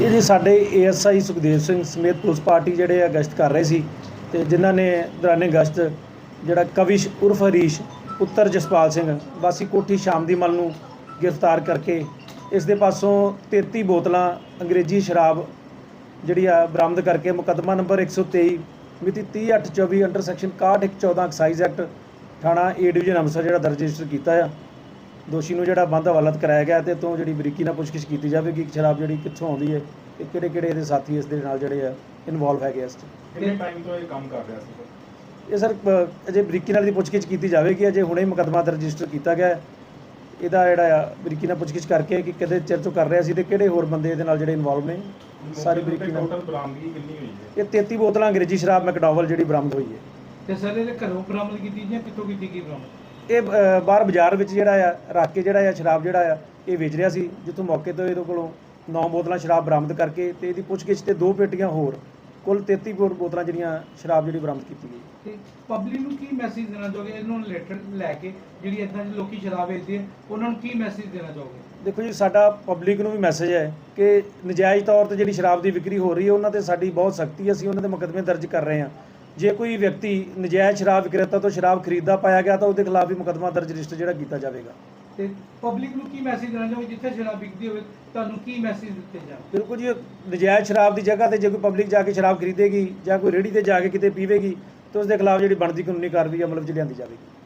ਇਹ ਜੀ ਸਾਡੇ ਏਐਸਆਈ ਸੁਖਦੇਵ ਸਿੰਘ ਸਮੇਤ ਪੁਲਿਸ ਪਾਰਟੀ ਜਿਹੜੇ ਆ ਗਸ਼ਤ ਕਰ ਰਹੇ ਸੀ ਤੇ ਜਿਨ੍ਹਾਂ ਨੇ ਦੌਰਾਨੇ ਗਸ਼ਤ ਜਿਹੜਾ ਕਵਿਸ਼ ਉਰਫ ਹਰੀਸ਼, ਪੁੱਤਰ ਜਸਪਾਲ ਸਿੰਘ, ਵਾਸੀ ਕੋਠੀ ਸ਼ਾਮ ਦੀ ਮਲ ਨੂੰ ਗ੍ਰਿਫਤਾਰ ਕਰਕੇ ਇਸ ਦੇ ਪਾਸੋਂ 33 ਬੋਤਲਾਂ ਅੰਗਰੇਜ਼ੀ ਸ਼ਰਾਬ ਜਿਹੜੀ ਆ ਬਰਾਮਦ ਕਰਕੇ ਮੁਕੱਦਮਾ ਨੰਬਰ 123 ਮਿਤੀ 30/8/24 ਅੰਡਰ ਸੈਕਸ਼ਨ 6114 ਐਕਸਾਈਜ਼ ਐਕਟ, ਥਾਣਾ ਏ ਡਿਵੀਜ਼ਨ ਅੰਮ੍ਰਿਤਸਰ ਜਿਹੜਾ ਦਰਜ ਰਜਿਸਟਰ ਕੀਤਾ ਆ। ਦੋਸ਼ੀ ਨੂੰ ਜਿਹੜਾ ਬੰਦ ਹਵਾਲਤ ਕਰਾਇਆ ਗਿਆ ਤੇ ਤੋਂ ਜਿਹੜੀ ਬਰੀਕੀ ਨਾਲ ਪੁੱਛਗਿੱਛ ਕੀਤੀ ਜਾਵੇਗੀ ਕਿ ਸ਼ਰਾਬ ਜਿਹੜੀ ਕਿੱਥੋਂ ਆਉਂਦੀ ਹੈ ਤੇ ਕਿਹੜੇ ਕਿਹੜੇ ਇਹਦੇ ਸਾਥੀ ਇਸ ਦੇ ਨਾਲ ਜਿਹੜੇ ਆ ਇਨਵੋਲਵ ਹੈਗੇ ਇਸ 'ਚ। ਕਿੰਨੇ ਟਾਈਮ ਤੋਂ ਇਹ ਕੰਮ ਕਰ ਰਿਹਾ ਸੀ? ਇਹ ਸਰ ਅਜੇ ਬਰੀਕੀ ਨਾਲ ਦੀ ਪੁੱਛਗਿੱਛ ਕੀਤੀ ਜਾਵੇਗੀ ਅਜੇ ਹੁਣੇ ਮੁਕੱਦਮਾ ਦਰਜ ਰਜਿਸਟਰ ਕੀਤਾ ਗਿਆ। ਇਹਦਾ ਜਿਹੜਾ ਆ ਬਰੀਕੀ ਨਾਲ ਪੁੱਛਗਿੱਛ ਕਰਕੇ ਕਿ ਕਿਹਦੇ ਚਿਰ ਤੋਂ ਕਰ ਰਿਹਾ ਸੀ ਤੇ ਕਿਹੜੇ ਹੋਰ ਬੰਦੇ ਇਹਦੇ ਨਾਲ ਜਿਹੜੇ ਇਨਵੋਲਵ ਨੇ ਸਾਰੀ ਬਰੀਕੀ ਨਾਲ। ਟੋਟਲ ਬਰਾਮਦਗੀ ਕਿੰਨੀ ਹੋਈ ਹੈ? ਇਹ 33 ਬੋਤਲਾਂ ਅੰਗਰੇਜ਼ੀ ਸ਼ਰਾਬ ਮੈਕਡੋਵਲ ਜਿਹੜੀ ਬਰਾਮਦ ਹੋਈ ਹੈ। ਤੇ ਸਰ ਇਹਦੇ ਘਰੋਂ ਬਰਾਮਦ ਕੀਤੀ ਜਾਂ ਕਿੱਥੋਂ ਕੀਤੀ ਗਈ ਬਰਾਮਦ? ਇਹ ਬਾਹਰ ਬਾਜ਼ਾਰ ਵਿੱਚ ਜਿਹੜਾ ਆ ਰੱਖ ਕੇ ਜਿਹੜਾ ਆ ਸ਼ਰਾਬ ਜਿਹੜਾ ਆ ਇਹ ਵੇਚ ਰਿਹਾ ਸੀ ਜਿੱਥੋਂ ਮੌਕੇ ਤੋਂ ਇਹਦੇ ਕੋਲੋਂ 9 ਬੋਤਲਾਂ ਸ਼ਰਾਬ ਬਰਾਮਦ ਕਰਕੇ ਤੇ ਇਹਦੀ ਪੁੱਛਗਿੱਛ ਤੇ ਦੋ ਪੇਟੀਆਂ ਹੋਰ ਕੁੱਲ 33 ਬੋ- ਬੋਤਲਾਂ ਜਿਹੜੀਆਂ ਸ਼ਰਾਬ ਜਿਹੜੀ ਬਰਾਮਦ ਕੀਤੀ ਗਈ। ਤੇ ਪਬਲਿਕ ਨੂੰ ਕੀ ਮੈਸੇਜ ਦੇਣਾ ਚਾਹੋਗੇ? ਇਹਨੂੰ ਰਿਲੇਟਡ ਲੈ ਕੇ ਜਿਹੜੀ ਇਦਾਂ ਦੇ ਲੋਕੀ ਸ਼ਰਾਬ ਵੇਚਦੇ ਆ ਉਹਨਾਂ ਨੂੰ ਕੀ ਮੈਸੇਜ ਦੇਣਾ ਚਾਹੋਗੇ? ਦੇਖੋ ਜੀ ਸਾਡਾ ਪਬਲਿਕ ਨੂੰ ਵੀ ਮੈਸੇਜ ਹੈ ਕਿ ਨਜਾਇਜ਼ ਤੌਰ ਤੇ ਜਿਹੜੀ ਸ਼ਰਾਬ ਦੀ ਵਿਕਰੀ ਹੋ ਰਹੀ ਹੈ ਉਹਨਾਂ ਤੇ ਸਾਡੀ ਬਹੁਤ ਸਖਤੀ ਹੈ ਅਸੀਂ ਉਹਨਾਂ ਦੇ ਮੁਕੱਦਮੇ ਦਰਜ ਕਰ ਰਹੇ ਹਾਂ। ਜੇ ਕੋਈ ਵਿਅਕਤੀ ਨਜਾਇਜ਼ ਸ਼ਰਾਬ ਵਿਕਰੇਤਾ ਤੋਂ ਸ਼ਰਾਬ ਖਰੀਦਦਾ ਪਾਇਆ ਗਿਆ ਤਾਂ ਉਹਦੇ ਖਿਲਾਫ ਵੀ ਮੁਕੱਦਮਾ ਦਰਜ ਰਜਿਸਟਰ ਜਿਹੜਾ ਕੀਤਾ ਜਾਵੇਗਾ। ਤੇ ਪਬਲਿਕ ਨੂੰ ਕੀ ਮੈਸੇਜ ਦੇਣਾ ਚਾਹੋਗੇ ਜਿੱਥੇ ਸ਼ਰਾਬ ਵਿਕਦੀ ਹੋਵੇ ਤੁਹਾਨੂੰ ਕੀ ਮੈਸੇਜ ਦਿੱਤੇ ਜਾਣ? ਬਿਲਕੁਲ ਜੀ ਨਜਾਇਜ਼ ਸ਼ਰਾਬ ਦੀ ਜਗ੍ਹਾ ਤੇ ਜੇ ਕੋਈ ਪਬਲਿਕ ਜਾ ਕੇ ਸ਼ਰਾਬ ਖਰੀਦੇਗੀ ਜਾਂ ਕੋਈ ਰੇਹੜੀ ਤੇ ਜਾ ਕੇ ਕਿਤੇ ਪੀਵੇਗੀ ਤਾਂ ਉਸ ਦੇ ਖਿਲਾਫ ਜਿਹੜੀ ਬਣਦੀ ਕਾਨੂੰਨੀ ਕਾਰਵਾਈ ਅਮਲ ਵਿੱਚ ਲਿਆਂਦੀ ਜਾਵੇਗੀ।